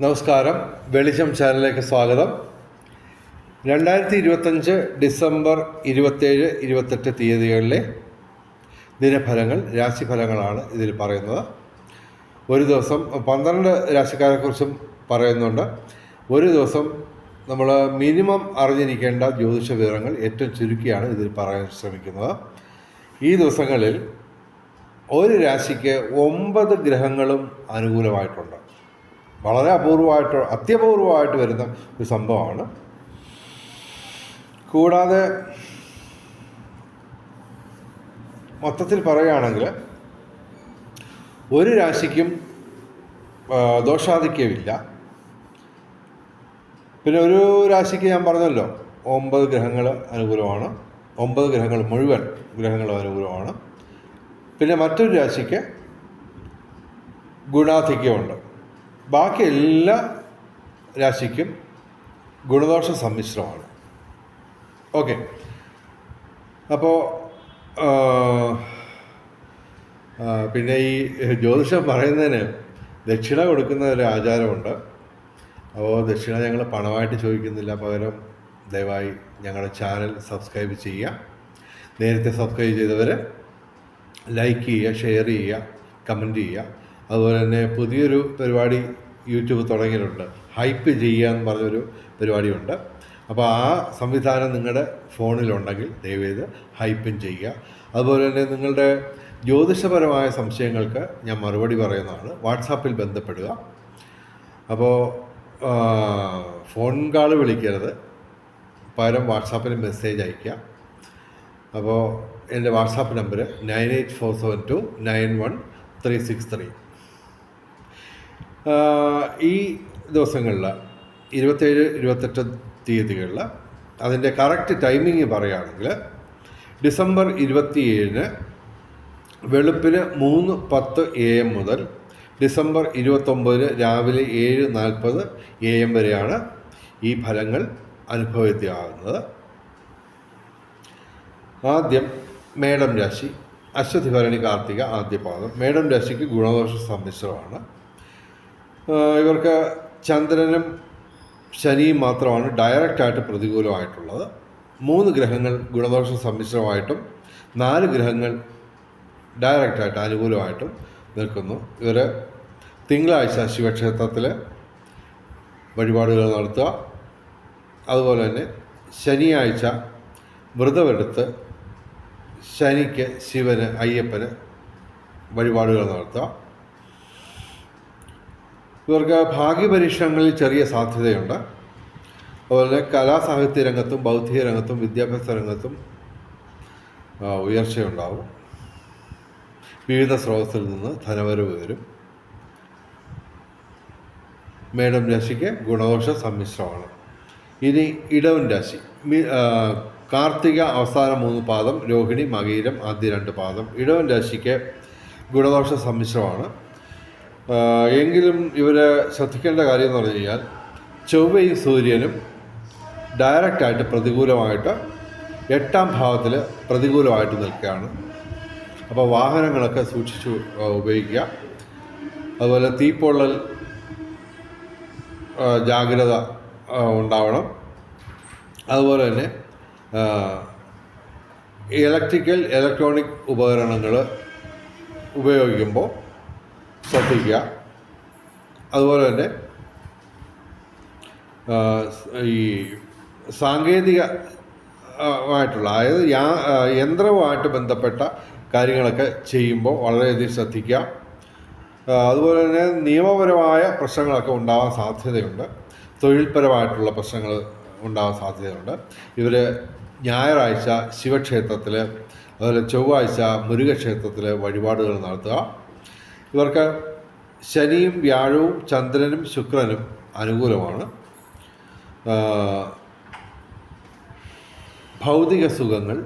നമസ്കാരം. വെളിച്ചം ചാനലിലേക്ക് സ്വാഗതം. രണ്ടായിരത്തി ഇരുപത്തഞ്ച് ഡിസംബർ ഇരുപത്തേഴ് ഇരുപത്തെട്ട് തീയതികളിലെ ദിനഫലങ്ങൾ രാശിഫലങ്ങളാണ് ഇതിൽ പറയുന്നത്. ഒരു ദിവസം പന്ത്രണ്ട് രാശിക്കാരെക്കുറിച്ചും പറയുന്നുണ്ട്. ഒരു ദിവസം നമ്മൾ മിനിമം അറിഞ്ഞിരിക്കേണ്ട ജ്യോതിഷ വിവരങ്ങൾ ഏറ്റവും ചുരുക്കിയാണ് ഇതിൽ പറയാൻ ശ്രമിക്കുന്നത്. ഈ ദിവസങ്ങളിൽ ഒരു രാശിക്ക് ഒമ്പത് ഗ്രഹങ്ങളും അനുകൂലമായിട്ടുണ്ട്. വളരെ അപൂർവമായിട്ട് അത്യപൂർവമായിട്ട് വരുന്ന ഒരു സംഭവമാണ്. കൂടാതെ മൊത്തത്തിൽ പറയുകയാണെങ്കിൽ ഒരു രാശിക്കും ദോഷാധിക്യമില്ല. പിന്നെ ഒരു രാശിക്ക് ഞാൻ പറഞ്ഞല്ലോ ഒമ്പത് ഗ്രഹങ്ങൾ അനുകൂലമാണ്. ഒമ്പത് ഗ്രഹങ്ങൾ മുഴുവൻ ഗ്രഹങ്ങൾ അനുകൂലമാണ്. പിന്നെ മറ്റൊരു രാശിക്ക് ഗുണാധിക്യമുണ്ട്. ബാക്കി എല്ലാ രാശിക്കും ഗുണദോഷ സമ്മിശ്രമാണ്. ഓക്കെ. അപ്പോൾ പിന്നെ ഈ ജ്യോതിഷം പറയുന്നതിന് ദക്ഷിണ കൊടുക്കുന്ന ഒരു ആചാരമുണ്ട്. അപ്പോൾ ദക്ഷിണ ഞങ്ങൾ പണമായിട്ട് ചോദിക്കുന്നില്ല. പകരം ദയവായി ഞങ്ങളുടെ ചാനൽ സബ്സ്ക്രൈബ് ചെയ്യുക. നേരത്തെ സബ്സ്ക്രൈബ് ചെയ്തവർ ലൈക്ക് ചെയ്യുക ഷെയർ ചെയ്യുക കമന്റ് ചെയ്യുക. അതുപോലെ തന്നെ പുതിയൊരു പരിപാടി യൂട്യൂബ് തുടങ്ങിയിട്ടുണ്ട്. ഹൈപ്പ് ചെയ്യുക എന്ന് പറഞ്ഞൊരു പരിപാടിയുണ്ട്. അപ്പോൾ ആ സംവിധാനം നിങ്ങളുടെ ഫോണിലുണ്ടെങ്കിൽ ദയവേത് ഹൈപ്പും ചെയ്യുക. അതുപോലെ തന്നെ നിങ്ങളുടെ ജ്യോതിഷപരമായ സംശയങ്ങൾക്ക് ഞാൻ മറുപടി പറയുന്നതാണ്. വാട്സാപ്പിൽ ബന്ധപ്പെടുക. അപ്പോൾ ഫോൺ കാൾ വിളിക്കരുത്. പകരം വാട്സാപ്പിൽ മെസ്സേജ് അയയ്ക്കുക. അപ്പോൾ എന്റെ WhatsApp number nine eight four seven two nine one three six three. ഈ ദിവസങ്ങളിൽ ഇരുപത്തേഴ് ഇരുപത്തെട്ട് തീയതികളിൽ അതിന്റെ കറക്റ്റ് ടൈമിങ് പറയുകയാണെങ്കിൽ ഡിസംബർ ഇരുപത്തിയേഴിന് വെളുപ്പിന് മൂന്ന് പത്ത് എ എം മുതൽ ഡിസംബർ ഇരുപത്തൊമ്പതിന് രാവിലെ ഏഴ് നാൽപ്പത് എ എം വരെയാണ് ഈ ഫലങ്ങൾ അനുഭവത്തിയാകുന്നത് ആദ്യം മേടം രാശി അശ്വതി ഭരണി കാർത്തിക ആദ്യ പാദം മേടം രാശിക്ക് ഗുണദോഷ സമ്മിശ്രമാണ്. ഇവർക്ക് ചന്ദ്രനും ശനിയും മാത്രമാണ് ഡയറക്റ്റായിട്ട് പ്രതികൂലമായിട്ടുള്ളത്. മൂന്ന് ഗ്രഹങ്ങൾ ഗുണദോഷ സമ്മിശ്രമായിട്ടും നാല് ഗ്രഹങ്ങൾ ഡയറക്റ്റായിട്ട് അനുകൂലമായിട്ടും നിൽക്കുന്നു. ഇവർ തിങ്കളാഴ്ച ശിവക്ഷേത്രത്തിൽ വഴിപാടുകൾ നടത്തുക. അതുപോലെ തന്നെ ശനിയാഴ്ച വ്രതമെടുത്ത് ശനിക്ക് ശിവന് അയ്യപ്പന് വഴിപാടുകൾ നടത്തുക. ഇവർക്ക് ഭാഗ്യപരീക്ഷണങ്ങളിൽ ചെറിയ സാധ്യതയുണ്ട്. അതുപോലെ കലാസാഹിത്യ രംഗത്തും ബൗദ്ധിക രംഗത്തും വിദ്യാഭ്യാസ രംഗത്തും ഉയർച്ചയുണ്ടാവും. വിവിധ സ്രോതസ്സിൽ നിന്ന് ധനവരവ് വരും. മേടം രാശിക്ക് ഗുണദോഷ സമ്മിശ്രമാണ്. ഇനി ഇടവൻ രാശി. കാർത്തിക അവസാന മൂന്ന് പാദം രോഹിണി മകീരം ആദ്യ രണ്ട് പാദം. ഇടവൻ രാശിക്ക് ഗുണദോഷ സമ്മിശ്രമാണ്. എങ്കിലും ഇവർ ശ്രദ്ധിക്കേണ്ട കാര്യം എന്ന് പറഞ്ഞു കഴിഞ്ഞാൽ ചൊവ്വയും സൂര്യനും ഡയറക്റ്റായിട്ട് പ്രതികൂലമായിട്ട് എട്ടാം ഭാവത്തിൽ പ്രതികൂലമായിട്ട് നിൽക്കുകയാണ്. അപ്പോൾ വാഹനങ്ങളൊക്കെ സൂക്ഷിച്ചു ഉപയോഗിക്കുക. അതുപോലെ തീപ്പൊള്ളൽ ജാഗ്രത ഉണ്ടാവണം. അതുപോലെ തന്നെ ഇലക്ട്രിക്കൽ ഇലക്ട്രോണിക് ഉപകരണങ്ങൾ ഉപയോഗിക്കുമ്പോൾ ശ്രദ്ധിക്കുക. അതുപോലെ തന്നെ ഈ സാങ്കേതിക ആയിട്ടുള്ള അതായത് യാ യന്ത്രവുമായിട്ട് ബന്ധപ്പെട്ട കാര്യങ്ങളൊക്കെ ചെയ്യുമ്പോൾ വളരെയധികം ശ്രദ്ധിക്കുക. അതുപോലെ തന്നെ നിയമപരമായ പ്രശ്നങ്ങളൊക്കെ ഉണ്ടാവാൻ സാധ്യതയുണ്ട്. തൊഴിൽപരമായിട്ടുള്ള പ്രശ്നങ്ങൾ ഉണ്ടാവാൻ സാധ്യതയുണ്ട്. ഇവർ ഞായറാഴ്ച ശിവക്ഷേത്രത്തിൽ അതുപോലെ ചൊവ്വാഴ്ച മുരുകക്ഷേത്രത്തിൽ വഴിപാടുകൾ നടത്തുക. ഇവർക്ക് ശനിയും വ്യാഴവും ചന്ദ്രനും ശുക്രനും അനുകൂലമാണ്. ഭൗതിക സുഖങ്ങൾ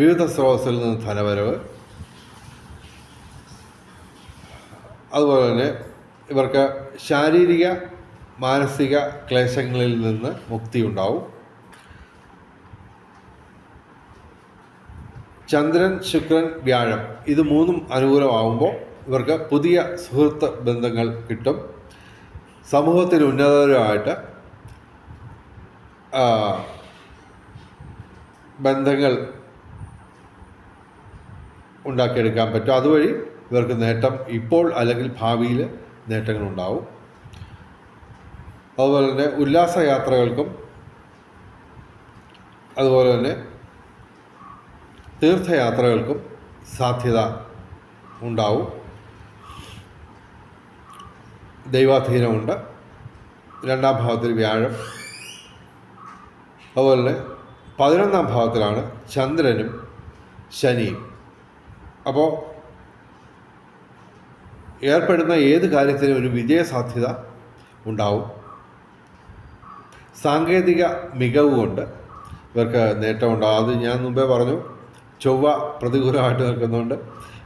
വിവിധ സ്രോതസ്സിൽ നിന്ന് ധനവരവ് അതുപോലെ തന്നെ ഇവർക്ക് ശാരീരിക മാനസിക ക്ലേശങ്ങളിൽ നിന്ന് മുക്തി ഉണ്ടാവും. ചന്ദ്രൻ ശുക്രൻ വ്യാഴം. ഇത് മൂന്നും അനുകൂലമാകുമ്പോൾ ഇവർക്ക് പുതിയ സുഹൃത്ത് ബന്ധങ്ങൾ കിട്ടും. സമൂഹത്തിൽ ഉന്നതരുമായിട്ട് ബന്ധങ്ങൾ ഉണ്ടാക്കിയെടുക്കാൻ പറ്റും. അതുവഴി ഇവർക്ക് നേട്ടം ഇപ്പോൾ അല്ലെങ്കിൽ ഭാവിയിൽ നേട്ടങ്ങളുണ്ടാവും. അതുപോലെ തന്നെ ഉല്ലാസയാത്രകൾക്കും അതുപോലെ തന്നെ തീർത്ഥയാത്രകൾക്കും സാധ്യത ഉണ്ടാവും. ദൈവാധീനമുണ്ട്. രണ്ടാം ഭാവത്തിൽ വ്യാഴം. അതുപോലെ തന്നെ പതിനൊന്നാം ഭാവത്തിലാണ് ചന്ദ്രനും ശനിയും. അപ്പോൾ ഏർപ്പെടുന്ന ഏത് കാര്യത്തിനും ഒരു വിജയസാധ്യത ഉണ്ടാവും. സാങ്കേതിക മികവ് കൊണ്ട് ഇവർക്ക് നേട്ടമുണ്ടാകും അത് ഞാൻ മുമ്പേ പറഞ്ഞു. ചൊവ്വ പ്രതികൂലമായിട്ട് നിൽക്കുന്നതുകൊണ്ട്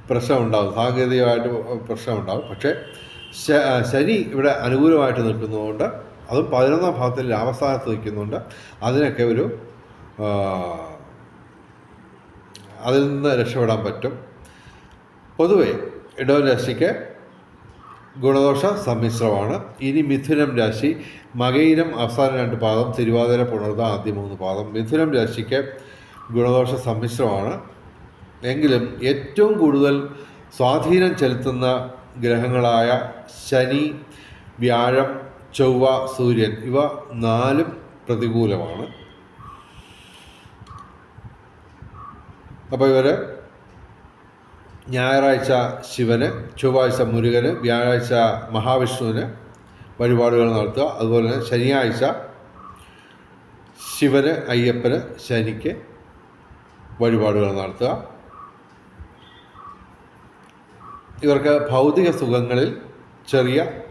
പ്രശ്നമുണ്ടാകും. സാങ്കേതികമായിട്ട് പ്രശ്നമുണ്ടാകും. പക്ഷേ ശനി ഇവിടെ അനുകൂലമായിട്ട് നിൽക്കുന്നതുകൊണ്ട് അതും പതിനൊന്നാം ഭാഗത്തിൽ അവസാനത്ത് നിൽക്കുന്നുണ്ട് അതിനൊക്കെ ഒരു അതിൽ നിന്ന് രക്ഷപ്പെടാൻ പറ്റും. പൊതുവേ ഇടവൻ രാശിക്ക് ഗുണദോഷ സമ്മിശ്രമാണ്. ഇനി മിഥുനം രാശി മകയിരം അവസാന രണ്ട് പാദം തിരുവാതിര പുണർത ആദ്യ മൂന്ന് പാദം. മിഥുനം രാശിക്ക് ഗുണദോഷ സമ്മിശ്രമാണ്. എങ്കിലും ഏറ്റവും കൂടുതൽ സ്വാധീനം ചെലുത്തുന്ന ഗ്രഹങ്ങളായ ശനി വ്യാഴം ചൊവ്വ സൂര്യൻ ഇവ നാലും പ്രതികൂലമാണ്. അപ്പോൾ ഇവർ ഞായറാഴ്ച ശിവന് ചൊവ്വാഴ്ച മുരുകന് വ്യാഴാഴ്ച മഹാവിഷ്ണുവിന് വഴിപാടുകൾ നടത്തുക. അതുപോലെ തന്നെ ശനിയാഴ്ച ശിവന് അയ്യപ്പന് ശനിക്ക് വഴിപാടുകൾ നടത്തുക. ഇവർക്ക് ഭൗതിക സുഖങ്ങളിൽ ചെറിയ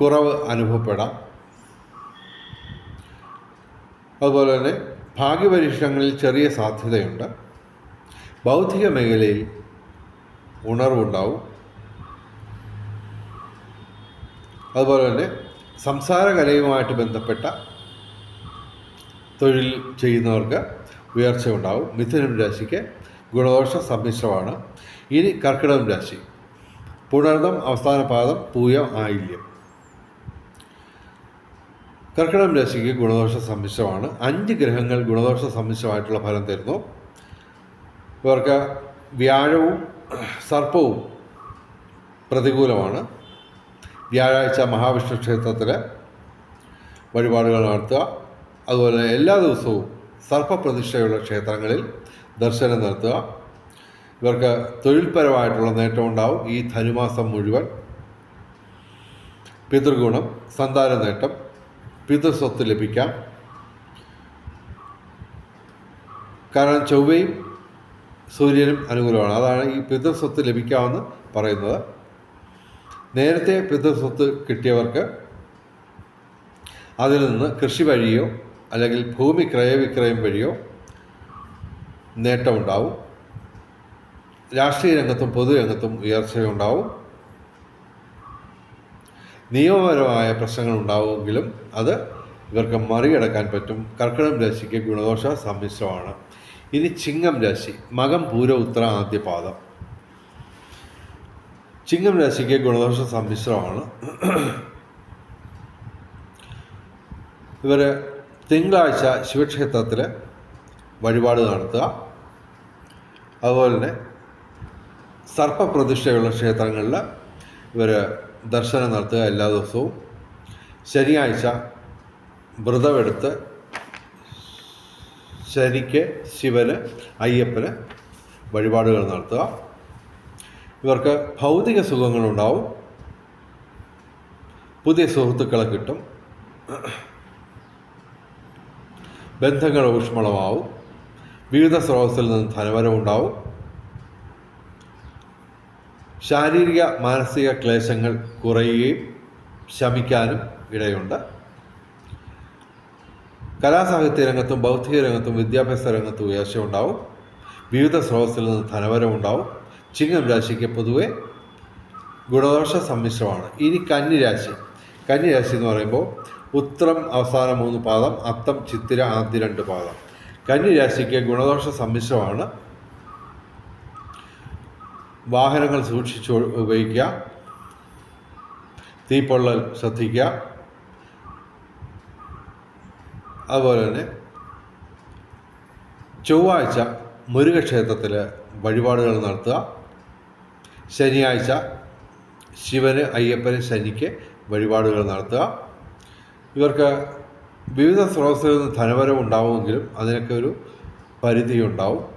കുറവ് അനുഭവപ്പെടാം. അതുപോലെ തന്നെ ഭാഗ്യപരീക്ഷണങ്ങളിൽ ചെറിയ സാധ്യതയുണ്ട്. ബൗദ്ധിക മേഖലയിൽ ഉണർവുണ്ടാവും. അതുപോലെ തന്നെ സംസാര കലയുമായിട്ട് ബന്ധപ്പെട്ട തൊഴിൽ ചെയ്യുന്നവർക്ക് ഉയർച്ച ഉണ്ടാവും മിഥുനം രാശിക്ക് ഗുണദോഷ സമ്മിശ്രമാണ്. ഇനി കർക്കിടകം രാശി. പുണർദം അവസാന പാദം പൂയം ആയില്യം. കർക്കിടകം രാശിക്ക് ഗുണദോഷ സമ്മിശ്രമാണ്. അഞ്ച് ഗ്രഹങ്ങൾ ഗുണദോഷ സമ്മിശ്രമായിട്ടുള്ള ഫലം തരുന്നു. ഇവർക്ക് വ്യാഴവും സർപ്പവും പ്രതികൂലമാണ്. വ്യാഴാഴ്ച മഹാവിഷ്ണു ക്ഷേത്രത്തിൽ വഴിപാടുകൾ നടത്തുക. അതുപോലെ എല്ലാ ദിവസവും സർപ്പപ്രതിഷ്ഠയുള്ള ക്ഷേത്രങ്ങളിൽ ദർശനം നടത്തുക. ഇവർക്ക് തൊഴിൽപരമായിട്ടുള്ള നേട്ടമുണ്ടാവും ഈ ധനുമാസം മുഴുവൻ പിതൃഗുണം സന്താന നേട്ടം പിതൃസ്വത്ത് ലഭിക്കാം. കാരണം ചൊവ്വയും സൂര്യനും അനുകൂലമാണ്. അതാണ് ഈ പിതൃസ്വത്ത് ലഭിക്കാമെന്ന് പറയുന്നത്. നേരത്തെ പിതൃസ്വത്ത് കിട്ടിയവർക്ക് അതിൽ നിന്ന് കൃഷി വഴിയോ അല്ലെങ്കിൽ ഭൂമി ക്രയവിക്രയം വഴിയോ നേട്ടമുണ്ടാവും. രാഷ്ട്രീയ രംഗത്തും പൊതുരംഗത്തും ഉയർച്ചയുണ്ടാവും. നിയമപരമായ പ്രശ്നങ്ങൾ ഉണ്ടാവുമെങ്കിലും അത് ഇവർക്ക് മറികടക്കാൻ പറ്റും. കർക്കിടം രാശിക്ക് ഗുണദോഷ സമ്മിശ്രമാണ്. ഇനി ചിങ്ങം രാശി മകം പൂര ഉത്തര ആദ്യപാദം ചിങ്ങം രാശിക്ക് ഗുണദോഷ സമ്മിശ്രമാണ്. ഇവർ തിങ്കളാഴ്ച ശിവക്ഷേത്രത്തിൽ വഴിപാട് നടത്തുക. അതുപോലെ തന്നെ സർപ്പപ്രതിഷ്ഠയുള്ള ക്ഷേത്രങ്ങളിൽ ഇവർ ദർശനം നടത്തുക എല്ലാ ദിവസവും. ശനിയാഴ്ച വ്രതമെടുത്ത് ശനിക്ക് ശിവന് അയ്യപ്പന് വഴിപാടുകൾ നടത്തുക. ഇവർക്ക് ഭൗതിക സുഖങ്ങളുണ്ടാവും. പുതിയ സുഹൃത്തുക്കളെ കിട്ടും. ബന്ധങ്ങൾ ഊഷ്മളമാവും. വിവിധ സ്രോതസ്സിൽ നിന്ന് ധനവരമുണ്ടാവും ശാരീരിക മാനസിക ക്ലേശങ്ങൾ കുറയുകയും ശമിക്കാനും ഇടയുണ്ട്. കലാസാഹിത്യ രംഗത്തും ബൗദ്ധിക രംഗത്തും വിദ്യാഭ്യാസ രംഗത്തും ഉയർച്ചയുണ്ടാവും വിവിധ സ്രോതസ്സിൽ നിന്ന് ധനവരമുണ്ടാവും ചിങ്ങം രാശിക്ക് പൊതുവെ ഗുണദോഷ സമ്മിശ്രമാണ്. ഇനി കന്നിരാശി കന്നിരാശി എന്ന് പറയുമ്പോൾ ഉത്രം അവസാന മൂന്ന് പാദം അത്തം ചിത്തിര ആദ്യ രണ്ട് പാദം. കന്നിരാശിക്ക് ഗുണദോഷ സമ്മിശ്രമാണ്. വാഹനങ്ങൾ സൂക്ഷിച്ച് ഉപയോഗിക്കുക. തീപ്പൊള്ളൽ ശ്രദ്ധിക്കുക. അതുപോലെ തന്നെ ചൊവ്വാഴ്ച മുരുകക്ഷേത്രത്തിൽ വഴിപാടുകൾ നടത്തുക. ശനിയാഴ്ച ശിവന് അയ്യപ്പന് ശനിക്ക് വഴിപാടുകൾ നടത്തുക. ഇവർക്ക് വിവിധ സ്രോതസ്സുകളിൽ നിന്ന് ധനവരം ഉണ്ടാവുമെങ്കിലും അതിനൊക്കെ ഒരു പരിധി ഉണ്ടാവും.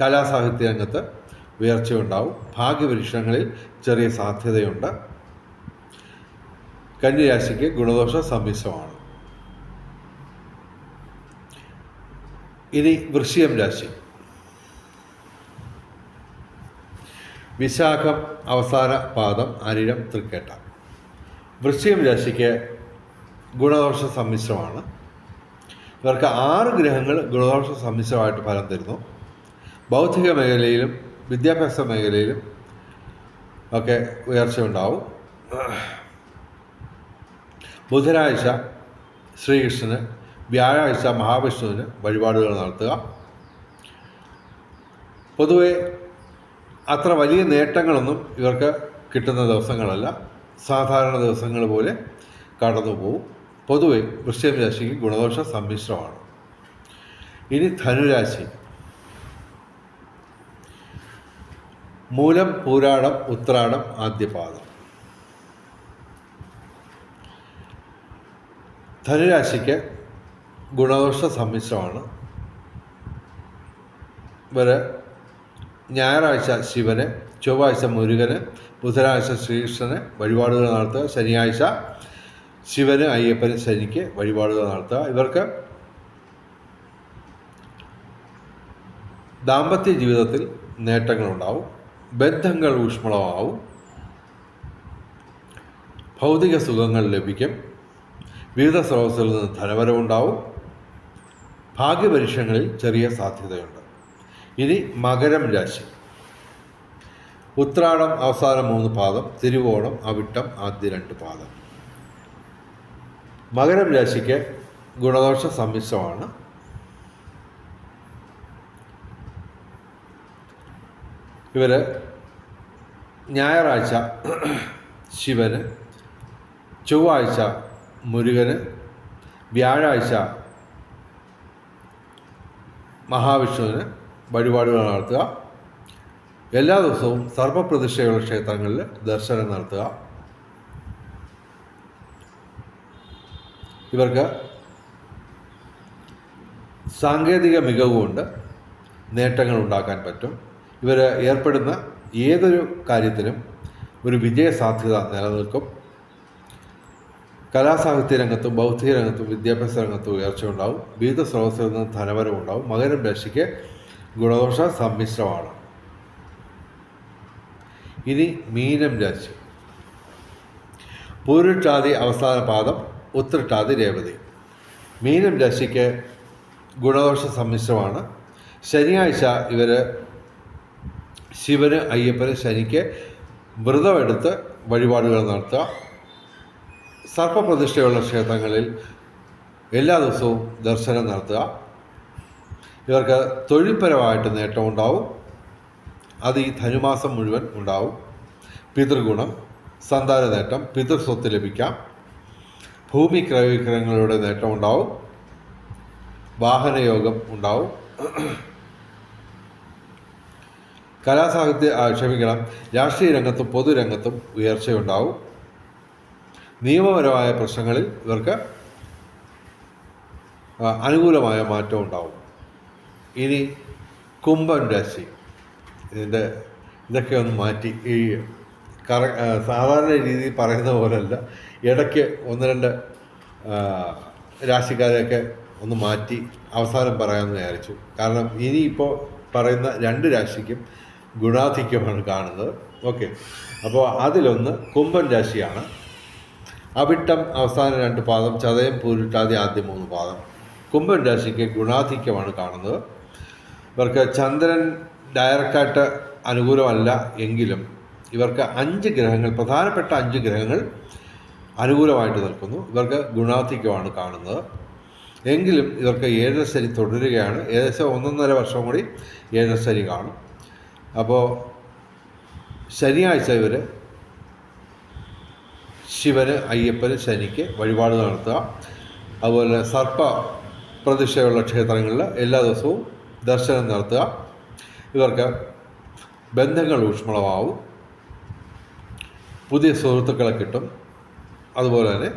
കലാസാഹിത്യ രംഗത്ത് ഉയർച്ചയുണ്ടാവും. ഭാഗ്യപരീക്ഷണങ്ങളിൽ ചെറിയ സാധ്യതയുണ്ട്. കന്യരാശിക്ക് ഗുണദോഷ സമ്മിശ്രമാണ്. ഇനി വൃശ്ചികം രാശി. വിശാഖം അവസാന പാദം അരിഴം തൃക്കേട്ട. വൃശ്ചികം രാശിക്ക് ഗുണദോഷ സമ്മിശ്രമാണ്. ഇവർക്ക് ആറ് ഗ്രഹങ്ങൾ ഗുണദോഷ സമ്മിശ്രമായിട്ട് ഫലം തരുന്നു. ബൗദ്ധിക മേഖലയിലും വിദ്യാഭ്യാസ മേഖലയിലും ഒക്കെ ഉയർച്ച ഉണ്ടാവും. ബുധനാഴ്ച ശ്രീകൃഷ്ണന് വ്യാഴാഴ്ച മഹാവിഷ്ണുവിന് വഴിപാടുകൾ നടത്തുക. പൊതുവെ അത്ര വലിയ നേട്ടങ്ങളൊന്നും ഇവർക്ക് കിട്ടുന്ന ദിവസങ്ങളല്ല. സാധാരണ ദിവസങ്ങൾ പോലെ കടന്നു പോകും പൊതുവെ വൃശ്ചിക രാശിക്ക് ഗുണദോഷ സമ്മിശ്രമാണ്. ഇനി ധനുരാശി. മൂലം പൂരാടം ഉത്രാടം ആദ്യപാദം. ധനുരാശിക്ക് ഗുണദോഷ സമ്മിശ്രമാണ്. വരെ ഞായറാഴ്ച ശിവന് ചൊവ്വാഴ്ച മുരുകന് ബുധനാഴ്ച ശ്രീകൃഷ്ണന് വഴിപാടുകൾ നടത്തുക ശനിയാഴ്ച ശിവന് അയ്യപ്പന് ശനിക്ക് വഴിപാടുകൾ നടത്തുക. ഇവർക്ക് ദാമ്പത്യ ജീവിതത്തിൽ നേട്ടങ്ങളുണ്ടാവും ബന്ധങ്ങൾ ഊഷ്മളമാവും ഭൗതിക സുഖങ്ങൾ ലഭിക്കും വിവിധ സ്രോതസ്സുകളിൽ നിന്ന് ധനപരമുണ്ടാവും ഭാഗ്യപരീക്ഷങ്ങളിൽ ചെറിയ സാധ്യതയുണ്ട്. ഇനി മകരം രാശി. ഉത്രാടം അവസാന മൂന്ന് പാദം തിരുവോണം അവിട്ടം ആദ്യ രണ്ട് പാദം. മകരം രാശിക്ക് ഗുണദോഷ സമ്മിശ്രമാണ്. ഇവർ ഞായറാഴ്ച ശിവന് ചൊവ്വാഴ്ച മുരുകന് വ്യാഴാഴ്ച മഹാവിഷ്ണുവിന് വഴിപാടുകൾ നടത്തുക. എല്ലാ ദിവസവും സർപ്പപ്രതിഷ്ഠയുള്ള ക്ഷേത്രങ്ങളിൽ ദർശനം നടത്തുക. ഇവർക്ക് സാങ്കേതിക മികവുകൊണ്ട് നേട്ടങ്ങൾ ഉണ്ടാക്കാൻ പറ്റും. ഇവർ ഏർപ്പെടുന്ന ഏതൊരു കാര്യത്തിനും ഒരു വിജയ സാധ്യത നിലനിൽക്കും. കലാസാഹിത്യ രംഗത്തും ബൗദ്ധിക രംഗത്തും വിദ്യാഭ്യാസ രംഗത്തും ഉയർച്ച ഉണ്ടാവും. വിവിധ സ്രോതസ്സിൽ നിന്ന് ധനവരം ഉണ്ടാവും. മകരം രാശിക്ക് ഗുണദോഷ സമ്മിശ്രമാണ്. ഇനി മീനം രാശി. പൂരുട്ടാതി അവസാന പാദം ഉത്രട്ടാതി രേവതി. മീനം രാശിക്ക് ഗുണദോഷ സമ്മിശ്രമാണ്. ശനിയാഴ്ച ഇവർ ശിവന് അയ്യപ്പന് ശനിക്ക് വ്രതമെടുത്ത് വഴിപാടുകൾ നടത്തുക. സർപ്പപ്രതിഷ്ഠയുള്ള ക്ഷേത്രങ്ങളിൽ എല്ലാ ദിവസവും ദർശനം നടത്തുക. ഇവർക്ക് തൊഴിൽപരമായിട്ട് നേട്ടമുണ്ടാവും. അത് ഈ ധനുമാസം മുഴുവൻ ഉണ്ടാവും. പിതൃഗുണം സന്താന നേട്ടം പിതൃസ്വത്ത് ലഭിക്കാം. ഭൂമി ക്രയവിക്രയങ്ങളുടെ നേട്ടം ഉണ്ടാവും. വാഹനയോഗം ഉണ്ടാവും. കലാസാഹിത്യ ക്ഷമിക്കണം. രാഷ്ട്രീയ രംഗത്തും പൊതുരംഗത്തും ഉയർച്ചയുണ്ടാവും. നിയമപരമായ പ്രശ്നങ്ങളിൽ ഇവർക്ക് അനുകൂലമായ മാറ്റം ഉണ്ടാവും. ഇനി കുംഭൻ രാശി. ഇതിന്റെ ഇതൊക്കെ ഒന്ന് മാറ്റി. ഈ കറ സാധാരണ രീതിയിൽ പറയുന്ന പോലല്ല. ഇടയ്ക്ക് ഒന്ന് രണ്ട് രാശിക്കാരെയൊക്കെ ഒന്ന് മാറ്റി അവസാനം പറയാമെന്ന് വിചാരിച്ചു. കാരണം ഇനിയിപ്പോൾ പറയുന്ന രണ്ട് രാശിക്കും ഗുണാധിക്യമാണ് കാണുന്നത്. ഓക്കെ. അപ്പോൾ അതിലൊന്ന് കുംഭൻ രാശിയാണ്. അവിട്ടം അവസാന രണ്ട് പാദം ചതയം പൂരിട്ടാതി ആദ്യം മൂന്ന് പാദം. കുംഭൻ രാശിക്ക് ഗുണാധിക്യമാണ് കാണുന്നത്. ഇവർക്ക് ചന്ദ്രൻ ഡയറക്റ്റായിട്ട് അനുകൂലമല്ല എങ്കിലും ഇവർക്ക് അഞ്ച് ഗ്രഹങ്ങൾ പ്രധാനപ്പെട്ട അഞ്ച് ഗ്രഹങ്ങൾ അനുകൂലമായിട്ട് നിൽക്കുന്നു. ഇവർക്ക് ഗുണാധിക്യമാണ് കാണുന്നത്. എങ്കിലും ഇവർക്ക് ഏഴരശ്ശരി തുടരുകയാണ്. ഏകദേശം ഒന്നൊന്നര വർഷം കൂടി ഏഴരശ്ശരി കാണും. അപ്പോൾ ശനിയാഴ്ച ഇവർ ശിവന് അയ്യപ്പന് ശനിക്ക് വഴിപാട് നടത്തുക. അതുപോലെ സർപ്പ പ്രതിഷ്ഠയുള്ള ക്ഷേത്രങ്ങളിൽ എല്ലാ ദിവസവും ദർശനം നടത്തുക. ഇവർക്ക് ബന്ധങ്ങൾ ഊഷ്മളമാവും. പുതിയ സുഹൃത്തുക്കളെ കിട്ടും. അതുപോലെ തന്നെ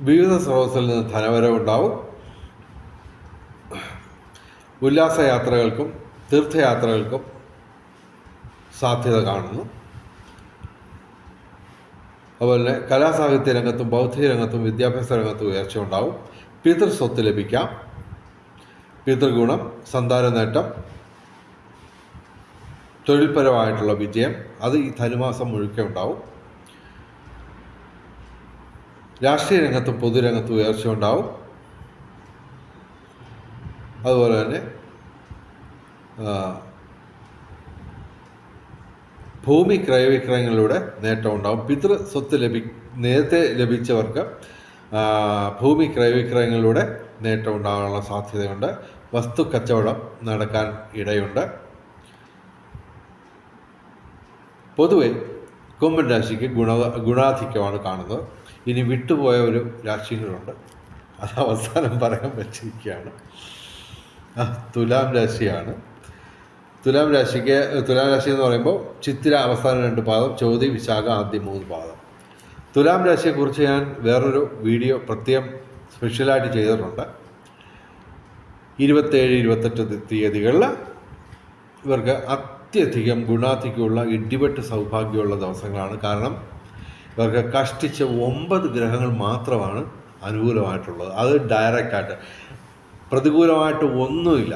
വിവിധ സ്രോതസ്സിൽ നിന്ന് ധനവരവുണ്ടാവും ഉല്ലാസയാത്രകൾക്കും തീർത്ഥയാത്രകൾക്കും സാധ്യത കാണുന്നു. അതുപോലെ കലാസാഹിത്യ രംഗത്തും ബൗദ്ധിക രംഗത്തും വിദ്യാഭ്യാസ രംഗത്തും ഉയർച്ച ഉണ്ടാവും. പിതൃസ്വത്ത് ലഭിക്കാം. പിതൃഗുണം സന്താന നേട്ടം തൊഴിൽപരമായിട്ടുള്ള വിജയം. അത് ഈ ധനുമാസം മുഴുക്കെ ഉണ്ടാവും. രാഷ്ട്രീയ രംഗത്തും പൊതുരംഗത്തും ഉയർച്ച ഉണ്ടാവും. അതുപോലെ തന്നെ ഭൂമി ക്രയവിക്രയങ്ങളിലൂടെ നേട്ടം ഉണ്ടാവും. പിതൃ സ്വത്ത് ലഭി നേരത്തെ ലഭിച്ചവർക്ക് ഭൂമി ക്രയവിക്രയങ്ങളിലൂടെ നേട്ടം ഉണ്ടാകാനുള്ള സാധ്യതയുണ്ട്. വസ്തു കച്ചവടം നടക്കാൻ ഇടയുണ്ട്. പൊതുവെ കുംഭൻ രാശിക്ക് ഗുണ ഗുണാധിക്യമാണ് കാണുന്നത്. ഇനി വിട്ടുപോയ ഒരു രാശികളുണ്ട്. അത് അവസാനം പറയാൻ പറ്റിയിരിക്കുകയാണ് തുലാം രാശിയാണ്. തുലാം രാശിക്ക് തുലാം രാശി എന്ന് പറയുമ്പോൾ ചിത്തിര അവസാന രണ്ട് പാദം ചോതി വിശാഖ ആദ്യം മൂന്ന് പാദം. തുലാം രാശിയെക്കുറിച്ച് ഞാൻ വേറൊരു വീഡിയോ പ്രത്യേകം സ്പെഷ്യലായിട്ട് ചെയ്തിട്ടുണ്ട്. ഇരുപത്തേഴ് ഇരുപത്തെട്ട് തീയതികളിൽ ഇവർക്ക് അത്യധികം ഗുണാധിക്യമുള്ള ഇടിവെട്ട് സൗഭാഗ്യമുള്ള ദിവസങ്ങളാണ്. കാരണം ഇവർക്ക് കഷ്ടിച്ച ഒമ്പത് ഗ്രഹങ്ങൾ മാത്രമാണ് അനുകൂലമായിട്ടുള്ളത്. അത് ഡയറക്റ്റായിട്ട് പ്രതികൂലമായിട്ട് ഒന്നുമില്ല.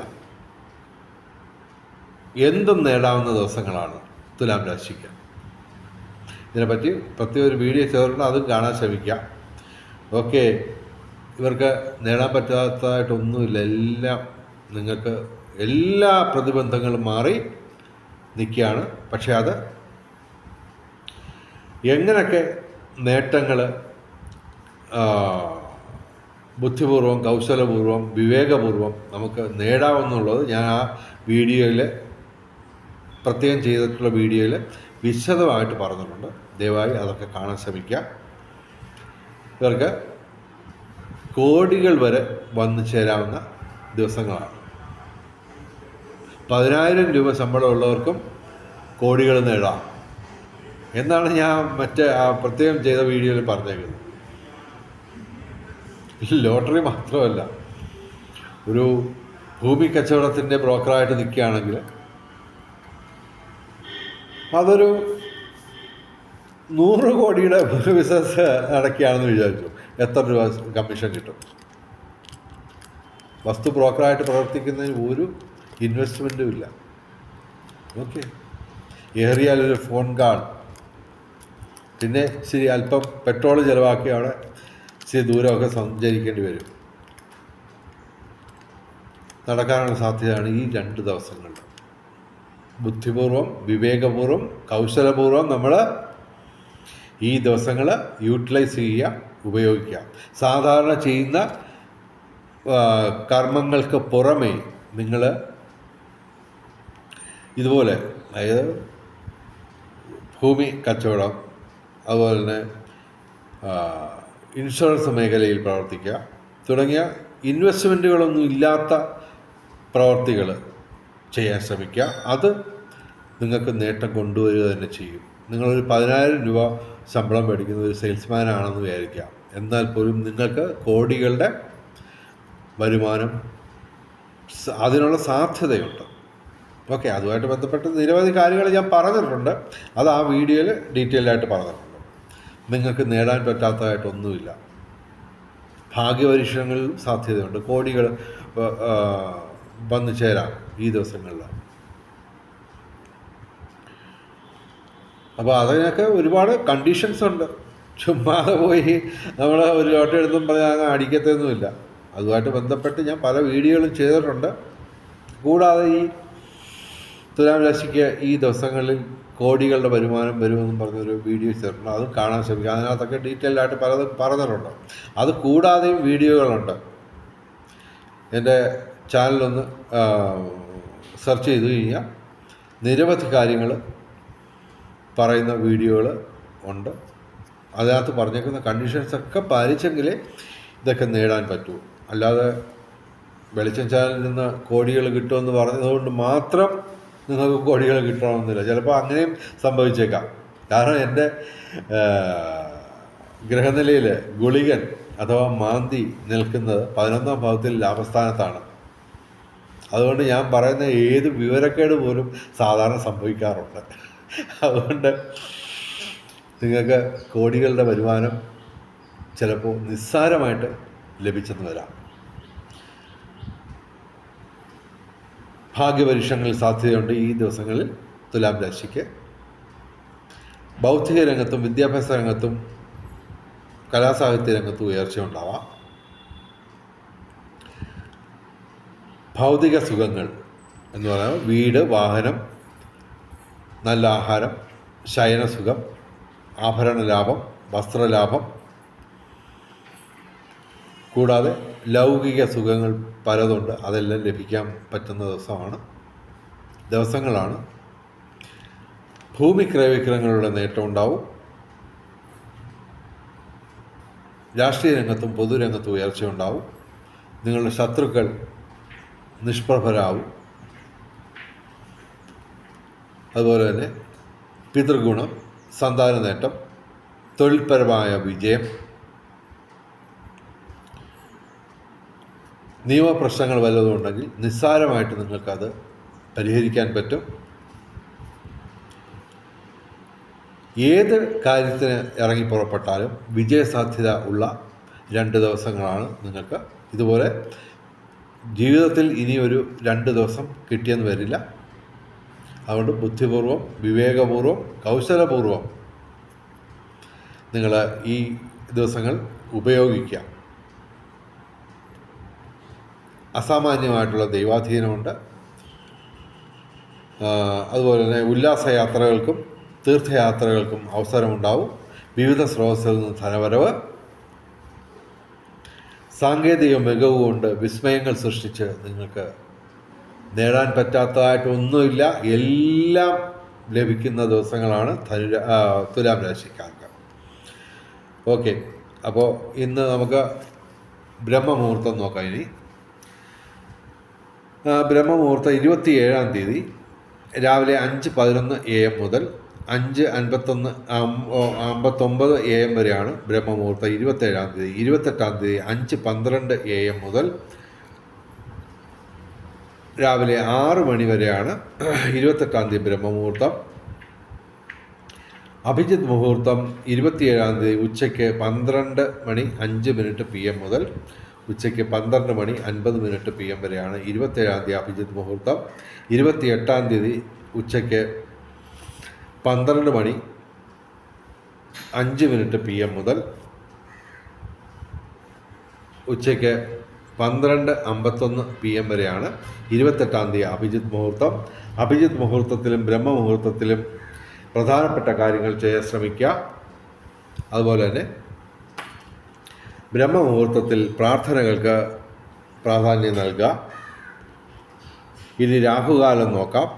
എന്തും നേടാവുന്ന ദിവസങ്ങളാണ് തുലാം രാശിക്ക്. ഇതിനെപ്പറ്റി പ്രത്യേക ഒരു വീഡിയോ ചെയ്തിട്ടുണ്ട്. അതും കാണാൻ ശ്രമിക്കാം. ഓക്കെ. ഇവർക്ക് നേടാൻ പറ്റാത്തതായിട്ടൊന്നുമില്ല. എല്ലാം നിങ്ങൾക്ക് എല്ലാ പ്രതിബന്ധങ്ങളും മാറി നിൽക്കുകയാണ്. പക്ഷേ അത് എങ്ങനെയൊക്കെ നേട്ടങ്ങൾ ബുദ്ധിപൂർവം കൗശലപൂർവം വിവേകപൂർവം നമുക്ക് നേടാമെന്നുള്ളത് ഞാൻ ആ വീഡിയോയിൽ പ്രത്യേകം ചെയ്തിട്ടുള്ള വീഡിയോയിൽ വിശദമായിട്ട് പറഞ്ഞിട്ടുണ്ട്. ദയവായി അതൊക്കെ കാണാൻ ശ്രമിക്കുക. ഇവർക്ക് കോടികൾ വരെ വന്നു ചേരാവുന്ന ദിവസങ്ങളാണ്. പതിനായിരം രൂപ ശമ്പളമുള്ളവർക്കും കോടികൾ നേടാം എന്നാണ് ഞാൻ മറ്റേ ആ പ്രത്യേകം ചെയ്ത വീഡിയോയിൽ പറഞ്ഞേക്കുന്നത്. ലോട്ടറി മാത്രമല്ല. ഒരു ഭൂമി കച്ചവടത്തിന്റെ ബ്രോക്കറായിട്ട് നിൽക്കുകയാണെങ്കിൽ അതൊരു നൂറ് കോടിയുടെ ബിസിനസ് നടക്കുകയാണെന്ന് വിചാരിച്ചു. എത്ര രൂപ കമ്മീഷൻ കിട്ടും? വസ്തു ബ്രോക്കറായിട്ട് പ്രവർത്തിക്കുന്നതിന് ഒരു ഇൻവെസ്റ്റ്മെന്റും ഇല്ല. ഓക്കെ ഏറിയാൽ ഒരു ഫോൺ കാർഡ് പിന്നെ ശരി അല്പം പെട്രോൾ ചിലവാക്കി അവിടെ ഇച്ചിരി ദൂരമൊക്കെ സഞ്ചരിക്കേണ്ടി വരും. നടക്കാനുള്ള സാധ്യതയാണ് ഈ രണ്ട് ദിവസങ്ങളിൽ ബുദ്ധിപൂർവം വിവേകപൂർവം കൗശലപൂർവം നമ്മൾ ഈ ദിവസങ്ങൾ യൂട്ടിലൈസ് ചെയ്യുക ഉപയോഗിക്കുക സാധാരണ ചെയ്യുന്ന കർമ്മങ്ങൾക്ക് പുറമേ നിങ്ങൾ ഇതുപോലെ അതായത് ഭൂമി കച്ചവടം അതുപോലെ തന്നെ ഇൻഷുറൻസ് മേഖലയിൽ പ്രവർത്തിക്കുക തുടങ്ങിയ ഇൻവെസ്റ്റ്മെന്റുകളൊന്നും ഇല്ലാത്ത പ്രവർത്തികൾ ചെയ്യാൻ ശ്രമിക്കുക. അത് നിങ്ങൾക്ക് നേട്ടം കൊണ്ടുവരിക തന്നെ ചെയ്യും. നിങ്ങളൊരു പതിനായിരം രൂപ ശമ്പളം മേടിക്കുന്ന ഒരു സെയിൽസ്മാനാണെന്ന് വിചാരിക്കാം. എന്നാൽ പോലും നിങ്ങൾക്ക് കോടികളുടെ വരുമാനം അതിനുള്ള സാധ്യതയുണ്ട്. ഓക്കെ അതുമായിട്ട് ബന്ധപ്പെട്ട് നിരവധി കാര്യങ്ങൾ ഞാൻ പറഞ്ഞിട്ടുണ്ട്. അത് ആ വീഡിയോയിൽ ഡീറ്റെയിൽ ആയിട്ട് പറഞ്ഞിട്ടുണ്ട്. നിങ്ങൾക്ക് നേടാൻ പറ്റാത്തതായിട്ടൊന്നുമില്ല. ഭാഗ്യപരീക്ഷണങ്ങളിൽ സാധ്യതയുണ്ട്. കോടികൾ വന്നു ചേരാം ഈ ദിവസങ്ങളിൽ. അപ്പോൾ അതിനൊക്കെ ഒരുപാട് കണ്ടീഷൻസ് ഉണ്ട്. ചുമ്മാതെ പോയി നമ്മൾ ഒരു ലോട്ടറി എടുത്തും പറഞ്ഞാൽ അടിക്കത്തൊന്നുമില്ല അതുമായിട്ട് ബന്ധപ്പെട്ട് ഞാൻ പല വീഡിയോകളും ചെയ്തിട്ടുണ്ട്. കൂടാതെ ഈ തുലാം രാശിക്ക് ഈ ദിവസങ്ങളിൽ കോടികളുടെ വരുമാനം വരുമെന്നും പറഞ്ഞൊരു വീഡിയോ ചെയ്തിട്ടുണ്ട്. അതും കാണാൻ ശ്രമിക്കുക അതിനകത്തൊക്കെ ഡീറ്റെയിൽ ആയിട്ട് പലതും പറഞ്ഞിട്ടുണ്ട്. അത് കൂടാതെയും വീഡിയോകളുണ്ട്. എന്റെ ചാനലൊന്ന് സെർച്ച് ചെയ്തു കഴിഞ്ഞാൽ നിരവധി കാര്യങ്ങൾ പറയുന്ന വീഡിയോകൾ ഉണ്ട്. അതിനകത്ത് പറഞ്ഞേക്കുന്ന കണ്ടീഷൻസൊക്കെ പാലിച്ചെങ്കിലേ ഇതൊക്കെ നേടാൻ പറ്റൂ. അല്ലാതെ വെളിച്ചം ചാനലിൽ നിന്ന് കോടികൾ കിട്ടുമെന്ന് പറഞ്ഞതുകൊണ്ട് മാത്രം നിങ്ങൾക്ക് കോടികൾ കിട്ടണമെന്നില്ല. ചിലപ്പോൾ അങ്ങനെയും സംഭവിച്ചേക്കാം. കാരണം എന്റെ ഗ്രഹനിലയിൽ ഗുളികൻ അഥവാ മാന്തി നിൽക്കുന്നത് പതിനൊന്നാം ഭാവത്തിൽ ലാഭസ്ഥാനത്താണ്. അതുകൊണ്ട് ഞാൻ പറയുന്ന ഏത് വിവരക്കേട് പോലും സാധാരണ സംഭവിക്കാറുണ്ട്. അതുകൊണ്ട് നിങ്ങൾക്ക് കോടികളുടെ വരുമാനം ചിലപ്പോൾ നിസ്സാരമായിട്ട് ലഭിച്ചെന്ന് വരാം. ഭാഗ്യപരീക്ഷങ്ങളിൽ സാധ്യതയുണ്ട് ഈ ദിവസങ്ങളിൽ തുലാം രാശിക്ക്. ബൗദ്ധിക രംഗത്തും വിദ്യാഭ്യാസ രംഗത്തും കലാസാഹിത്യ രംഗത്തും ഉയർച്ച ഉണ്ടാവാം. ഭൗതിക സുഖങ്ങൾ എന്ന് പറയുമ്പോൾ വീട് വാഹനം നല്ല ആഹാരം ശയനസുഖം ആഭരണ ലാഭം വസ്ത്രലാഭം. കൂടാതെ ലൗകിക സുഖങ്ങൾ പലതുണ്ട്. അതെല്ലാം ലഭിക്കാൻ പറ്റുന്ന ദിവസമാണ്. ദിവസങ്ങളാണ്. ഭൂമി ക്രയവിക്രയങ്ങളുടെ നേട്ടം ഉണ്ടാവും. രാഷ്ട്രീയ രംഗത്തും പൊതുരംഗത്തും ഉയർച്ച ഉണ്ടാവും നിങ്ങളുടെ ശത്രുക്കൾ നിഷ്പ്രഭരാവും. അതുപോലെ തന്നെ പിതൃഗുണം സന്താന നേട്ടം തൊഴിൽപരമായ വിജയം നിയമപ്രശ്നങ്ങൾ വല്ലതും ഉണ്ടെങ്കിൽ നിസ്സാരമായിട്ട് നിങ്ങൾക്കത് പരിഹരിക്കാൻ പറ്റും. ഏത് കാര്യത്തിന് ഇറങ്ങി പുറപ്പെട്ടാലും വിജയസാധ്യത ഉള്ള രണ്ട് ദിവസങ്ങളാണ് നിങ്ങൾക്ക്. ഇതുപോലെ ജീവിതത്തിൽ ഇനിയൊരു രണ്ട് ദിവസം കിട്ടിയെന്ന് വരില്ല. അതുകൊണ്ട് ബുദ്ധിപൂർവം വിവേകപൂർവം കൗശലപൂർവം നിങ്ങൾ ഈ ദിവസങ്ങൾ ഉപയോഗിക്കുക. അസാമാന്യമായിട്ടുള്ള ദൈവാധീനമുണ്ട്. അതുപോലെ തന്നെ ഉല്ലാസയാത്രകൾക്കും തീർത്ഥയാത്രകൾക്കും അവസരമുണ്ടാവും. വിവിധ സ്രോതസ്സിൽ നിന്ന് ധനവരവ് സാങ്കേതിക മികവ് കൊണ്ട് വിസ്മയങ്ങൾ സൃഷ്ടിച്ച് നിങ്ങൾക്ക് നേടാൻ പറ്റാത്തതായിട്ടൊന്നുമില്ല. എല്ലാം ലഭിക്കുന്ന ദിവസങ്ങളാണ് ധനു തുലാം രാശിക്കാർക്ക്. ഓക്കെ. അപ്പോൾ ഇന്ന് നമുക്ക് ബ്രഹ്മമുഹൂർത്തം നോക്കാം ഇനി. ബ്രഹ്മമുഹൂർത്തം ഇരുപത്തി ഏഴാം തീയതി രാവിലെ അഞ്ച് പതിനൊന്ന് എ എം മുതൽ അഞ്ച് അൻപത്തൊന്ന് അമ്പത്തൊമ്പത് എ എം വരെയാണ് ബ്രഹ്മമുഹൂർത്തം ഇരുപത്തേഴാം തീയതി ഇരുപത്തെട്ടാം തീയതി അഞ്ച് പന്ത്രണ്ട് എ എം മുതൽ രാവിലെ ആറ് മണി വരെയാണ് ഇരുപത്തെട്ടാം തീയതി ബ്രഹ്മമുഹൂർത്തം. അഭിജിത് മുഹൂർത്തം ഇരുപത്തിയേഴാം തീയതി ഉച്ചയ്ക്ക് പന്ത്രണ്ട് മണി അഞ്ച് മിനിറ്റ് പി എം മുതൽ ഉച്ചയ്ക്ക് പന്ത്രണ്ട് മണി അൻപത് മിനിറ്റ് പി എം വരെയാണ് ഇരുപത്തേഴാം തീയതി അഭിജിത് മുഹൂർത്തം. ഇരുപത്തിയെട്ടാം തീയതി ഉച്ചയ്ക്ക് പന്ത്രണ്ട് മണി അഞ്ച് മിനിറ്റ് പി എം മുതൽ ഉച്ചയ്ക്ക് പന്ത്രണ്ട് അമ്പത്തൊന്ന് പി എം വരെയാണ്. ഇരുപത്തെട്ടാം തീയതി അഭിജിത്ത് മുഹൂർത്തം. അഭിജിത്ത് മുഹൂർത്തത്തിലും ബ്രഹ്മമുഹൂർത്തത്തിലും പ്രധാനപ്പെട്ട കാര്യങ്ങൾ ചെയ്യാൻ ശ്രമിക്കുക. അതുപോലെ തന്നെ ബ്രഹ്മമുഹൂർത്തത്തിൽ പ്രാർത്ഥനകൾക്ക് പ്രാധാന്യം നൽകുക. ഇനി രാഹുകാലം നോക്കാം.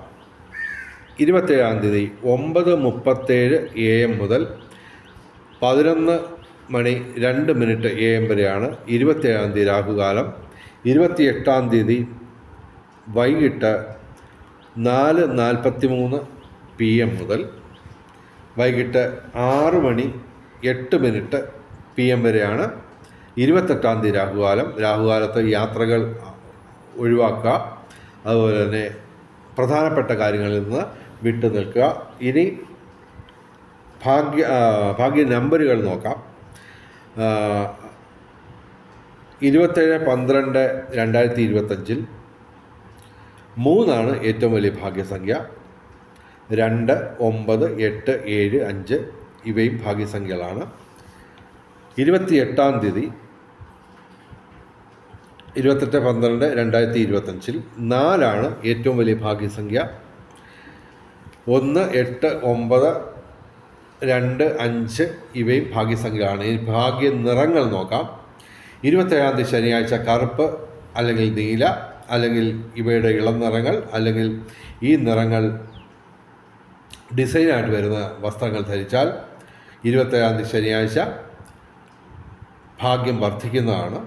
ഇരുപത്തേഴാം തീയതി ഒമ്പത് മുപ്പത്തേഴ് എ എം മുതൽ പതിനൊന്ന് മണി രണ്ട് മിനിറ്റ് എ എം വരെയാണ്. ഇരുപത്തേഴാം തീയതി രാഹുകാലം. ഇരുപത്തിയെട്ടാം തീയതി വൈകിട്ട് നാല് നാൽപ്പത്തി മൂന്ന് പി എം മുതൽ വൈകിട്ട് ആറ് മണി എട്ട് മിനിറ്റ് പി എം വരെയാണ് ഇരുപത്തെട്ടാം തീയതി രാഹുകാലം. രാഹുകാലത്ത് യാത്രകൾ ഒഴിവാക്കുക. അതുപോലെ തന്നെ പ്രധാനപ്പെട്ട കാര്യങ്ങളിൽ നിന്ന് വിട്ടു നിൽക്കുക. ഇനി ഭാഗ്യ ഭാഗ്യ നമ്പറുകൾ നോക്കാം. ഇരുപത്തേഴ് പന്ത്രണ്ട് രണ്ടായിരത്തി ഇരുപത്തഞ്ചിൽ മൂന്നാണ് ഏറ്റവും വലിയ ഭാഗ്യസംഖ്യ. രണ്ട് ഒമ്പത് എട്ട് ഏഴ് അഞ്ച് ഇവയും ഭാഗ്യസംഖ്യകളാണ്. ഇരുപത്തി എട്ടാം തീയതി ഇരുപത്തെട്ട് പന്ത്രണ്ട് രണ്ടായിരത്തി ഇരുപത്തഞ്ചിൽ നാലാണ് ഏറ്റവും വലിയ ഭാഗ്യസംഖ്യ. ഒന്ന് എട്ട് ഒമ്പത് രണ്ട് അഞ്ച് ഇവയും ഭാഗ്യസംഖ്യകളാണ്. ഈ ഭാഗ്യ നിറങ്ങൾ നോക്കാം. ഇരുപത്തേഴാം തീയതി ശനിയാഴ്ച കറുപ്പ് അല്ലെങ്കിൽ നീല അല്ലെങ്കിൽ ഇവയുടെ ഇളം നിറങ്ങൾ അല്ലെങ്കിൽ ഈ നിറങ്ങൾ ഡിസൈനായിട്ട് വരുന്ന വസ്ത്രങ്ങൾ ധരിച്ചാൽ ഇരുപത്തേഴാം തീയതി ശനിയാഴ്ച ഭാഗ്യം വർദ്ധിക്കുന്നതാണ്.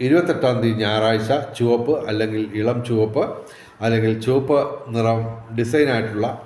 ഇരുപത്തെട്ടാം തീയതി ഞായറാഴ്ച ചുവപ്പ് അല്ലെങ്കിൽ ഇളം ചുവപ്പ് അല്ലെങ്കിൽ ചുവപ്പ് നിറം ഡിസൈനായിട്ടുള്ള